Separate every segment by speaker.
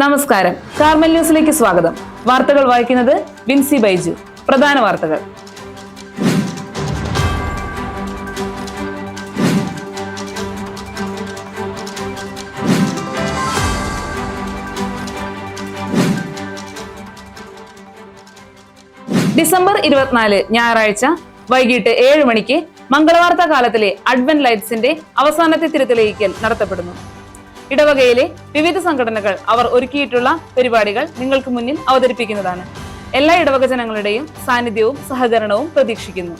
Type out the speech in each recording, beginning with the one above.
Speaker 1: നമസ്കാരം. കാർമൽ ന്യൂസിലേക്ക് സ്വാഗതം. വാർത്തകൾ വായിക്കുന്നത് വിൻസി ബൈജു. പ്രധാന വാർത്തകൾ. ഡിസംബർ ഇരുപത്തിനാല് ഞായറാഴ്ച വൈകിട്ട് ഏഴ് മണിക്ക് മംഗളവാർത്താ കാലത്തിലെ അഡ്വന്റ് ലൈറ്റ്സിന്റെ അവസാനത്തെ തിരുത്തലേക്കൽ നടത്തപ്പെടുന്നു. ഇടവകയിലെ വിവിധ സംഘടനകൾ അവർ ഒരുക്കിയിട്ടുള്ള പരിപാടികൾ നിങ്ങൾക്ക് മുന്നിൽ അവതരിപ്പിക്കുന്നതാണ്. എല്ലാ ഇടവക ജനങ്ങളുടെയും സാന്നിധ്യവും സഹകരണവും പ്രതീക്ഷിക്കുന്നു.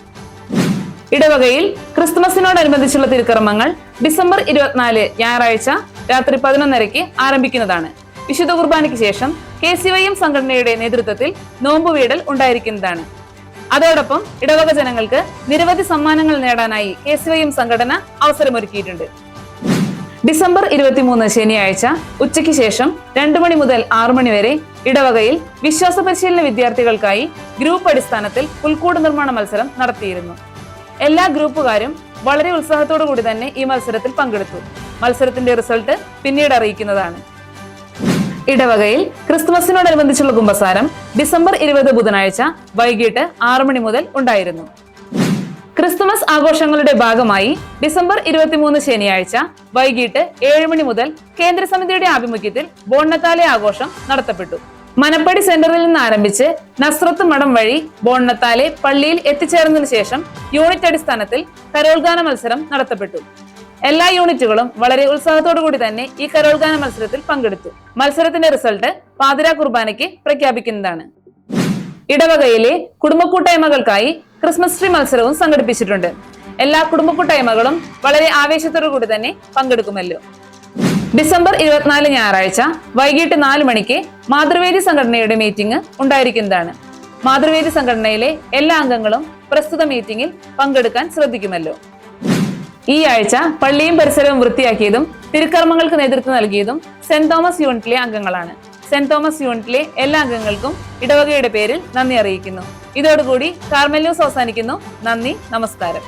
Speaker 1: ഇടവകയിൽ ക്രിസ്തുമസിനോടനുബന്ധിച്ചുള്ള തിരുക്കർമ്മങ്ങൾ ഡിസംബർ ഇരുപത്തിനാല് ഞായറാഴ്ച രാത്രി പതിനൊന്നരയ്ക്ക് ആരംഭിക്കുന്നതാണ്. വിശുദ്ധ കുർബാനയ്ക്ക് ശേഷം കെ സി വൈ എം സംഘടനയുടെ നേതൃത്വത്തിൽ നോമ്പുവീടൽ ഉണ്ടായിരിക്കുന്നതാണ്. അതോടൊപ്പം ഇടവക ജനങ്ങൾക്ക് നിരവധി സമ്മാനങ്ങൾ നേടാനായി കെ സി വൈ എം സംഘടന അവസരമൊരുക്കിയിട്ടുണ്ട്. ഡിസംബർ ഇരുപത്തിമൂന്ന് ശനിയാഴ്ച ഉച്ചയ്ക്ക് ശേഷം രണ്ടു മണി മുതൽ ആറു മണി വരെ ഇടവകയിൽ വിശ്വാസ പരിശീലന വിദ്യാർത്ഥികൾക്കായി ഗ്രൂപ്പ് അടിസ്ഥാനത്തിൽ പുൽക്കൂട് നിർമ്മാണ മത്സരം നടത്തിയിരുന്നു. എല്ലാ ഗ്രൂപ്പുകാരും വളരെ ഉത്സാഹത്തോടു കൂടി തന്നെ ഈ മത്സരത്തിൽ പങ്കെടുത്തു. മത്സരത്തിന്റെ റിസൾട്ട് പിന്നീട് അറിയിക്കുന്നതാണ്. ഇടവകയിൽ ക്രിസ്തുമസിനോടനുബന്ധിച്ചുള്ള കുമ്പസാരം ഡിസംബർ ഇരുപത് ബുധനാഴ്ച വൈകിട്ട് ആറു മണി മുതൽ ഉണ്ടായിരുന്നു. ക്രിസ്തുമസ് ആഘോഷങ്ങളുടെ ഭാഗമായി ഡിസംബർ ഇരുപത്തിമൂന്ന് ശനിയാഴ്ച വൈകിട്ട് ഏഴ് മണി മുതൽ കേന്ദ്ര സമിതിയുടെ ആഭിമുഖ്യത്തിൽ ബോണ്ണത്താലെ ആഘോഷം നടത്തപ്പെട്ടു. മനപ്പടി സെന്ററിൽ നിന്ന് ആരംഭിച്ച് നസ്രത്ത് മഠം വഴി ബോണ്ണത്താലെ പള്ളിയിൽ എത്തിച്ചേർന്നതിനു ശേഷം യൂണിറ്റ് അടിസ്ഥാനത്തിൽ കരോൾഗാന മത്സരം നടത്തപ്പെട്ടു. എല്ലാ യൂണിറ്റുകളും വളരെ ഉത്സാഹത്തോടു കൂടി തന്നെ ഈ കരോൾഗാന മത്സരത്തിൽ പങ്കെടുത്തു. മത്സരത്തിന്റെ റിസൾട്ട് പാതിരാ കുർബാനയ്ക്ക് പ്രഖ്യാപിക്കുന്നതാണ്. ഇടവകയിലെ കുടുംബ കൂട്ടായ്മകൾക്കായി ക്രിസ്മസ് ട്രീ മത്സരവും സംഘടിപ്പിച്ചിട്ടുണ്ട്. എല്ലാ കുടുംബ കൂട്ടായ്മകളും വളരെ ആവേശത്തോടു കൂടി തന്നെ പങ്കെടുക്കുമല്ലോ. ഡിസംബർ ഇരുപത്തിനാല് ഞായറാഴ്ച വൈകിട്ട് നാല് മണിക്ക് മാതൃവേദി സംഘടനയുടെ മീറ്റിംഗ് ഉണ്ടായിരിക്കുന്നതാണ്. മാതൃവേദി സംഘടനയിലെ എല്ലാ അംഗങ്ങളും പ്രസ്തുത മീറ്റിംഗിൽ പങ്കെടുക്കാൻ ശ്രദ്ധിക്കുമല്ലോ. ഈ ആഴ്ച പള്ളിയും പരിസരവും വൃത്തിയാക്കിയതും തിരുക്കർമ്മങ്ങൾക്ക് നേതൃത്വം നൽകിയതും സെന്റ് തോമസ് യൂണിറ്റിലെ അംഗങ്ങളാണ്. സെന്റ് തോമസ് യൂണിറ്റിലെ എല്ലാ അംഗങ്ങൾക്കും ഇടവകയുടെ പേരിൽ നന്ദി അറിയിക്കുന്നു. ഇതോടുകൂടി കാർമൽ ന്യൂസ് അവസാനിക്കുന്നു നന്ദി നമസ്കാരം.